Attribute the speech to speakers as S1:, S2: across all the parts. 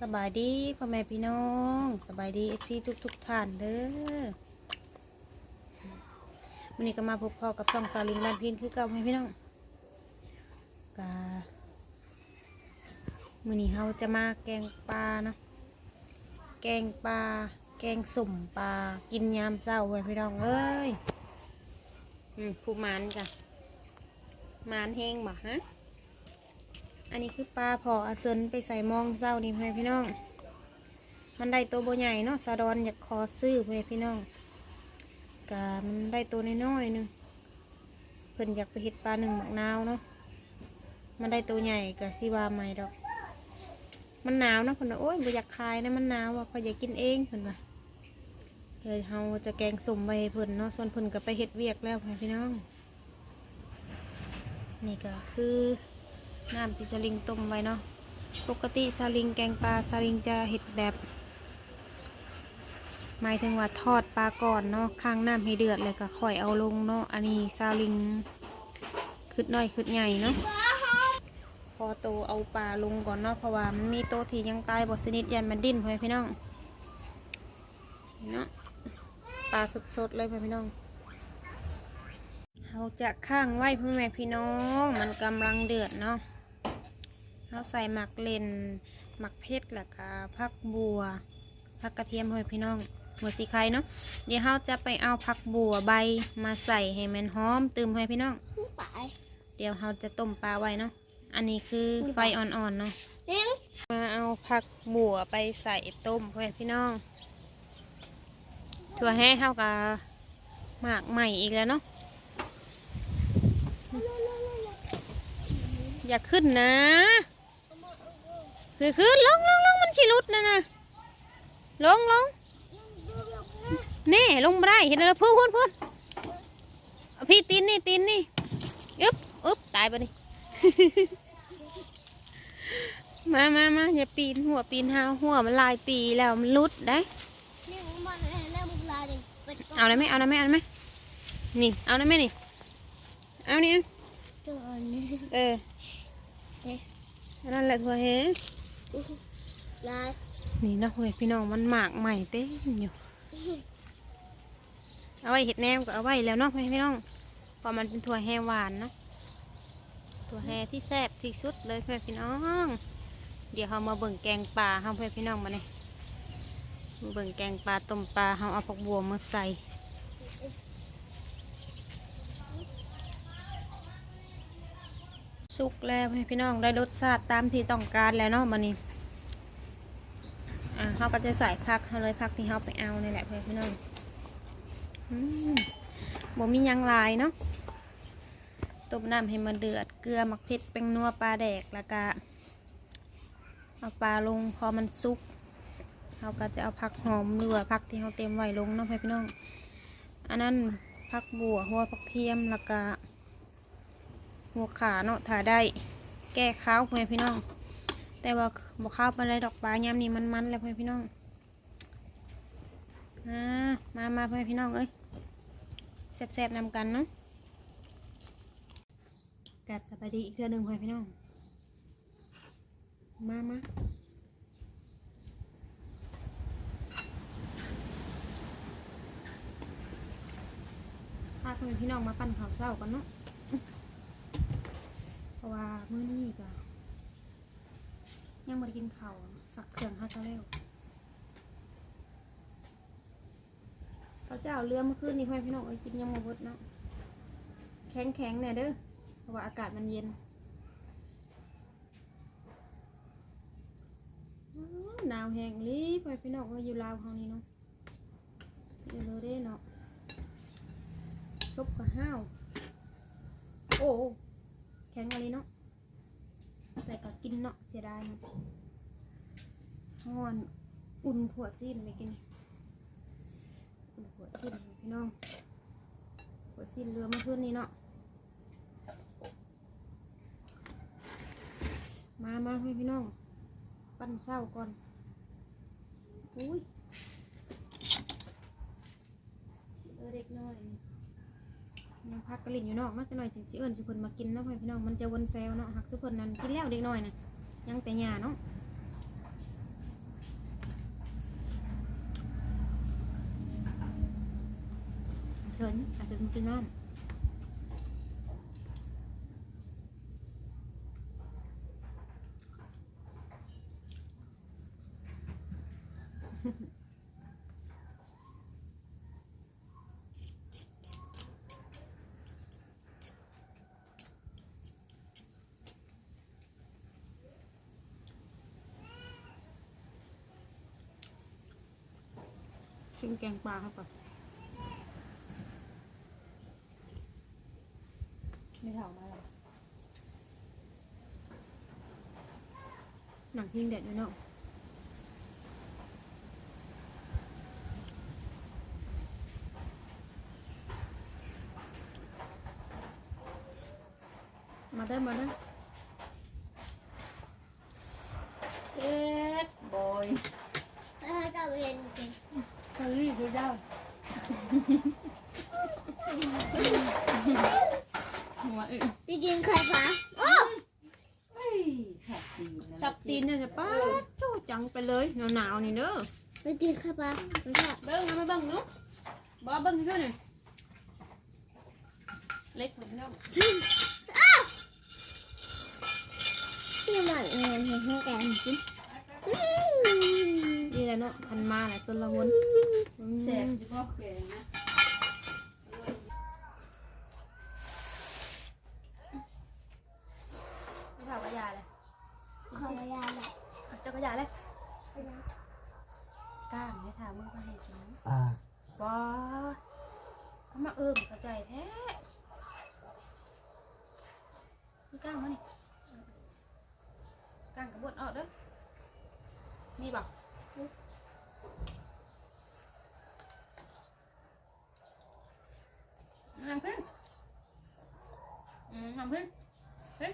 S1: สบายดีพ่อแม่พี่น้องสบายดีเอฟซีทุกทุกท่านเด้อวันนี้ก็มาพบพ่อกับช่องซาลิงลานพินคือเก่าให้พี่น้องกามื่อนี้เราจะมาแกงปลาเนาะแกงปลาแกงสุ่มปลากินยามเจ้าไว้พี่น้องเอ้ยอืมผู้มันจ้ะมันแห้งบ่ฮะ อันนี้คือปลาพออาเซินไปใส่มองเศร้านี่เพื่อนพี่น้อง มันได้ตัวโบใหญ่เนาะซาดอนอยากขอซื้อเพื่อนพี่น้องกะมันได้ตัวน้อยๆหนึงเพิ่นอยากไปเห็ดปลาหนึ่งหมักนาวเนาะมันได้ตัวใหญ่กะซีวาใหม่ดอก มันหนาวนะเพิ่นโอ้ยบ่อยากขายนะมันหนาวอะเขาอยากกินเองเพิ่นว่าเลยเฮาจะแกงสุ่มไว้ให้เพิ่นเนาะส่วนเพิ่นก็ไปเฮ็ดเวียกแล้วเพื่อนพี่น้อง นี่ก็คือ น้ำที่สลิงต้มไว้เนาะปกติสลิงแกงปลาสลิงจะเห็ดแบบ หมายถึงว่าทอดปลาก่อนเนาะข้างน้ำให้เดือดเลยก็ค่อยเอาลงเนาะอันนี้สลิงขึ้นน้อยขึ้นใหญ่เนาะพอโตเอาปลาลงก่อนเนาะเพราะว่ามันมีโตที่ยังตายบดสนิทยันมันดิ้นเพื่อนพี่น้องเนาะปลาสดๆเลยเพื่อนพี่น้องเราจะข้างไว้พ่อแม่พี่น้อง มันกำลังเดือดเนาะ เราใส่หมักเลนหมักเพชรแล้วก็ผักบัวผักกระเทียมพ่อแม่พี่น้องหัวสีไข่เนาะเดี๋ยวเราจะไปเอาผักบัวใบมาใส่ให้มันหอมตื่มพ่อแม่พี่น้อง
S2: ไป
S1: เดี๋ยวเราจะต้มปลาไว้เนาะอันนี้คือไฟอ่อนๆเนาะ
S2: เลี้ยง
S1: มาเอาผักบัวไปใส่ต้มพ่อแม่พี่น้องถั่วแห้เท่ากับหมากใหม่อีกแล้วเนาะอย่าขึ้นนะ คือขึ้นลงลงลงมันชิลุดนะนะลงลงแน่ลงไม่ได้เห็นแล้วพูดพูดพูดพี่ตีนนี่ตีนนี่อึ๊บอึ๊บตายไปดิมามามาอย่าปีนหัวปีนหาหัวมันลายปีแล้วมันลุดได้
S2: นี่มันแล้วมึงลาดิเอา
S1: ได้ไหมเอาได้ไหมเอาได้ไหมนี่เอาได้ไหมนี่เอานี่เอา
S2: ตัวนี้
S1: เอออันนั่นแหละทัวเฮ
S2: ลา
S1: นี่นะเว้ยพี่น้องมันหมากใหม่เต้นอยู่ เอาไว้เห็ดแหนมก็เอาไว้แล้วเนาะพี่น้องเพราะมันเป็นถั่วแฮหวานเนาะถั่วแฮที่แซ่บที่สุดเลยเพื่อนพี่น้อง เดี๋ยวเรามาเบิ่งแกงปลาเฮาเพื่อนพี่น้องมาเนี่ยมาเบิ่งแกงปลาต้มปลาเฮาเอาผักบัวมาใส่ สุกแล้วเพื่อนพี่น้องได้รสชาติตามที่ต้องการแล้วเนาะมานี้อ่าเขาก็จะใส่ผักเขาเลยผักที่เขาไปเอานี่แหละเพื่อนพี่น้องอบ่มียังลายเนาะต้มน้ำให้มันเดือดเกลือหมักเผ็ดแป้งนัวปลาแดกแล้วก็เอาปลาลงพอมันสุกเราก็จะเอาผักหอมหรือผักที่เราเตรียมไว้ลงเนาะพี่น้อง อันนั้นผักบัวหัวผักเทียมแล้วก็ หัวขาเนาะถ้าได้แก้ข้าวเพื่อนพี่น้อง แต่ว่าบ่ข้าวไปเลยดอกปลายามนี้มันๆแล้วเพื่อนพี่น้องอ่ามามาเพื่อนพี่น้องเอ้ยแซ่บๆนำกันเนาะกัดสบาดีอีกเรื่องหนึ่งเพื่อนพี่น้อง มามาพาเพื่อนพี่น้องมาปั้นข้าวเช้ากันเนาะ ราะว่ามื้อนี้ก็ยังไม่ได้กินข้าวสักเครื่องห้าเจ้าแล้วเขาจะเอาเรือเมื่อคืนนี้พ่อพี่น้องเอ้ยกินยังมาเบิดเนาะแข็งแข็งเนี่ยเด้อเพราะว่าอากาศมันเย็นหนาวแห้งลีพ่อพี่น้องเอ้ยอยู่ลาวเขานี่เนาะอยู่เลยเด้เนาะชบกับห้าวโอ้ ข็งอะไรเนาะแต่ก็กินเนาะเสียดายเนาะห้อนอุ่นขวดซีนไม่กินหัวสิ้นพี่น้องหัวสิ้นเรือเมื่อคืนนี้เนาะมามาพี่น้อง ปั้นเศร้าก่อนอุ้ยเด็กน้อย ยังพักกระลิ่นอยู่นอกมากจะหน่อยจังสีเอิญสุพนมากินเนาะพี่น้องมันจะวนแซวเนาะหักสุพนนั้นกินแล้วเด็กน้อยนะยังแต่หญ้าเนาะเชิญอาจจะกินน้ำ ชิมแกงปลาเข้าไปไม่เท่ามาหรอหนังพิงเด็ดด้วยเนาะมาได้อมาได้อ
S3: เอ็ดบอย
S2: ถ้าจะเรียนจริง
S1: เฮ้ยดูเจ้า หัวอึ
S2: จริงๆใครคะโอ้
S3: เฮ้ยขับตีนนะ
S1: จับตีนเนี่ยจะป้าดโจ้จังไปเลยหนาวๆนี่เด้อ
S2: ไม่จริงใครปะไม่ใช่
S1: เบิ้งเอามาเบิ้งนุ๊กบ้าเบิ้งเท่านี่เล็กเหมือนเดิม
S2: ที่มันเงินเห็นให้แกจริง
S1: นี่แหละ เนาะคันมาแหละสนละวนอืม
S3: แสบที่พ่อแกงนะ
S1: ไม่ถามว่ายาเลย
S2: ขอยาแหละ
S1: เจ้าก็ยาเลยกล้ามไม่ถามมึงก็ให้กิน
S4: อ่า
S1: ว้าเขามาเอิ่มกระจายแท้มีกล้างมั้ยนี่กล้างกระบดออกเด้อมีบ่น้ำพึ่งอืมน้ำพึ่งเฮ้ย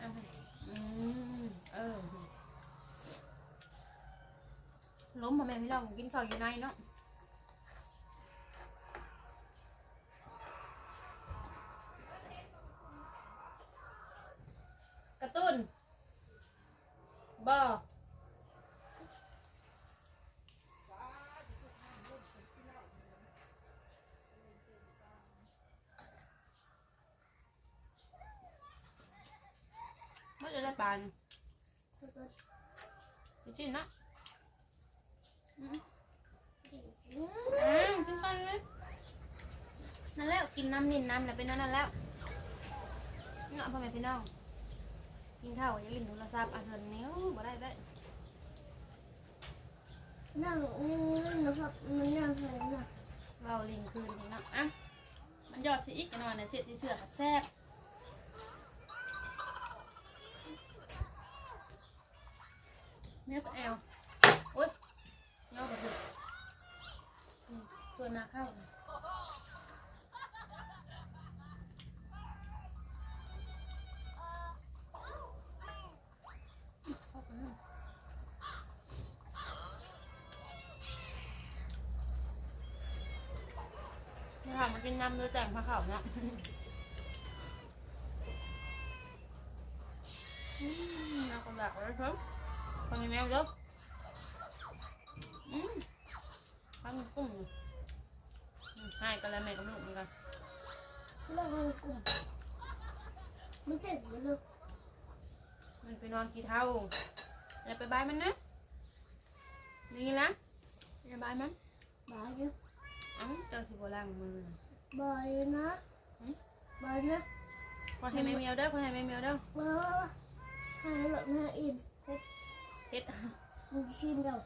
S1: น้ำพึ่งอืมเออ ล้มมาแม่พี่น้องกินข้าวอยู่ในเนาะกระตุ้นบอไม่จะได้ปาน
S2: สุดยอด
S1: จริงๆนะ อืม
S2: จริง
S1: อ้าวกินก่อนเลยนั่นแล้วกินน้ำนินน้ำแล้วเป็นนั่นนั่นแล้วเนาะพ่อแม่พี่น้องกินข้าวอย่าลืมโทรศัพท์อะเถินนิ้วบ่ได้ได้
S2: ๆนั่งนั่งนะครับมันนั่งใส่น่ะ
S1: เราลิงคืนนี่เนาะอะมันยอดสิอีกกันหน่อยเนี่ยเสียที่เสือขัดแซ่บเนื้อกับแอลโอ๊ยเนื้อกับถึกอื มตัวมาเข้าเลยนี่ค่ะมากินน้ำด้วยแต่งผ้าขาวนะอืมเอาคนแบบเลยครับคนมีแมวเยอะอืมข้างกุ้ง ให้กันแล้วแม่กับลูกเหมือนกัน
S2: นั่งกลุ่มมันเจ็บอยู่เลย
S1: มันไปนอนกี่เท่าอย่าไปบายมันนะนี่นะอย่าบายมัน
S2: บายอยู่
S1: เอ้าเจอสิบล้างมือบา
S2: ยนะบายนะ
S1: คนให้แม่เมียวเด้อคนให้แม่เมียวเด้อ
S2: ว้าวทางนี้แบบน่าอินเฮ็ด
S1: เฮ็ด
S2: มันชิมเดียว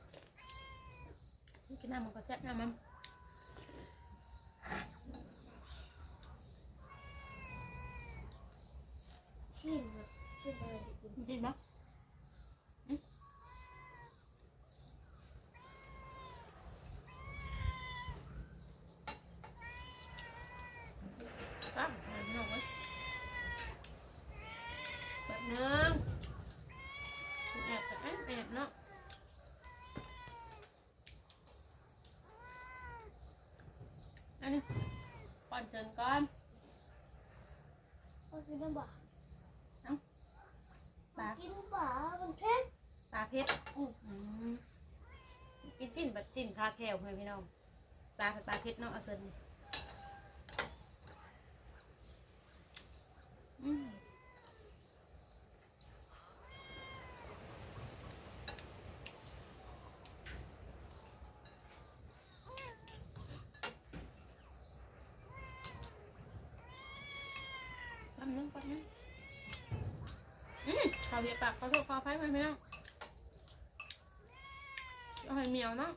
S1: กินน้ำมันก็แซ่บน้ำมัน
S2: ชิมแบบชิมอะไรกิน
S1: กินปะอืมครับแบบนึงไว้แบบนึงแอบแต่แอบแอบเนาะอันนี้ก่อนเจินก่อน
S2: เอากินน้ำบ่า
S1: ปลา
S2: กินบ่ามันเผ็ด
S1: ปลาเพชร
S2: อืม
S1: อืมกินชิ้นแบบชิ้นคาแคลเพื่อนพี่น้อง ปลาเป็นปลาเพ็ดเนาะเอาเซินนี่อืมแป๊บนึงแป๊บนึงอืมข้าว เหนียวปากขอโทษขออภัยเพื่อนพี่น้องเอาให้เหมียวเนาะ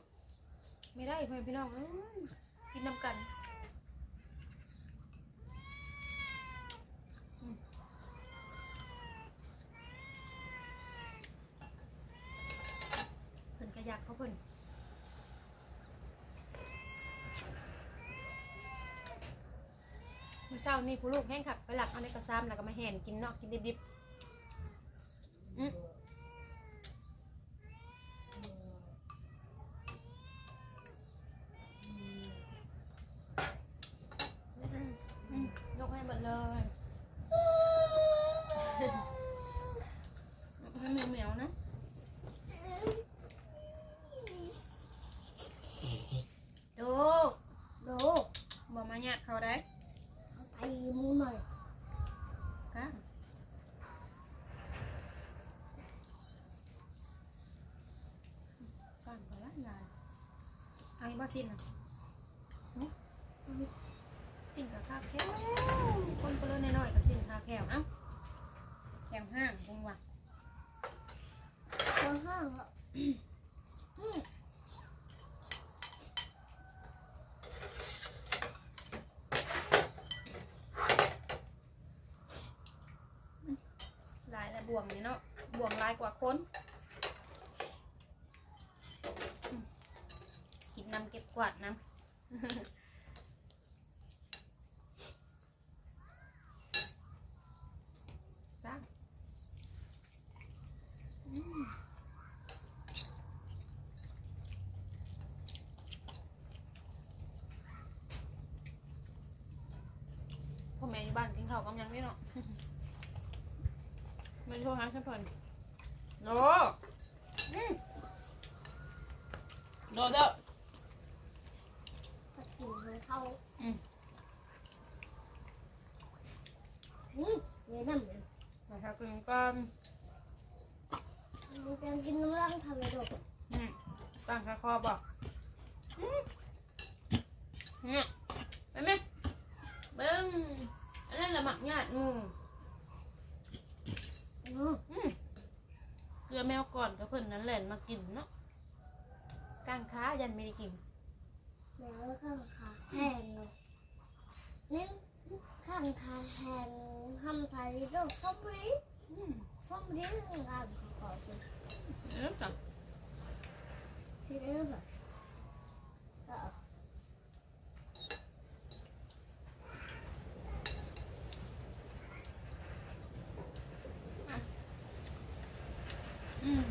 S1: ไม่ได้พ่อพี่น้องเอ้ยกินน้ำกันเพิ่นกระยักเขาเพิ่นมื้อเช้านี่ผู้ลูกแห้งขักไปหลักเอาในกระซ้ำแล้วก็มาแห่นกินเนาะกินดิบๆ อืมอืมยกให้หมดเลยยกให้เหมี ยวๆนะดู
S2: ดู
S1: บอกมายเอา
S2: อาไปมูหน่อย
S1: ค่ะก้านก็ละลายไอ้บ้าจินอะหึจินกับข้าวแก้วคนเปลือยน้อยๆกับจินข้าวแก้วเอ้าแก้วห้างคงว่ะ
S2: ตัวห้างอะอืม
S1: ลายและบ่วงนี่เนาะบ่วงลายกว่าคนอืมกินน้ำเก็บกวาดน้ำจ้าอืมพ่อแม่อยู่บ้านกินข้าวกำยังนี่เนาะมันโทรหาฉันเพิ่นโนอืมโนเด้อ
S2: ถ้ากินให้ เขา
S1: อืม
S2: อืมเดี๋ยวน้ำเลย
S1: มาทากินก่อน
S2: มันจะกินน้ำรังทำเลยดู
S1: อืมตั้งคาคอบอกอืมเนี่ยไปไหมเบิ้งอันนั้นละหมักหยาดงู
S2: อืม
S1: อืมเกลือแมวก่อนกับเพิ่นนั้นแหละมากินเนาะกางค้ายันไม่ได้กิน
S2: แล้วข้างขาแห้งเลยนี่ข้างขาแห้งทำไทยดูฟ้องบรี
S1: อืม
S2: ฟ้องบรีงานขอขอคุณ
S1: เริ่มจาก
S2: ที่เรื่องแบบเออ
S1: อืม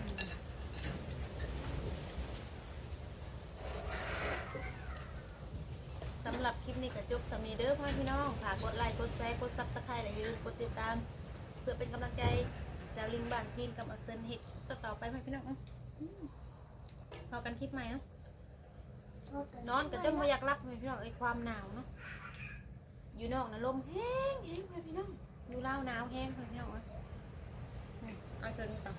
S1: สำหรับคลิปนี้ก็จบสำนีเด้อพ่อแม่พี่น้องฝากกดไลค์กดแชร์กดซับสไครต์และอย่าลืมกดติดตาม เพื่อเป็นกำลังใจแซวลิงบ้านพินกับอัเซนเฮ็ดต่อต่อๆไปพ่อแม่พี่น้องเนาะอืมพอกันคลิปใหม่เนาะนอนก็จนมาอยากรับพ่อแม่พี่น้องไอ้ยความหนาวเนาะอยู่นอกนะลมแห้งแห้งพ่อแม่พี่น้องอยู่ลาวหนาวแห้งพ่อแม่พี่น้องเอ้ยอืมเอาจนต่อ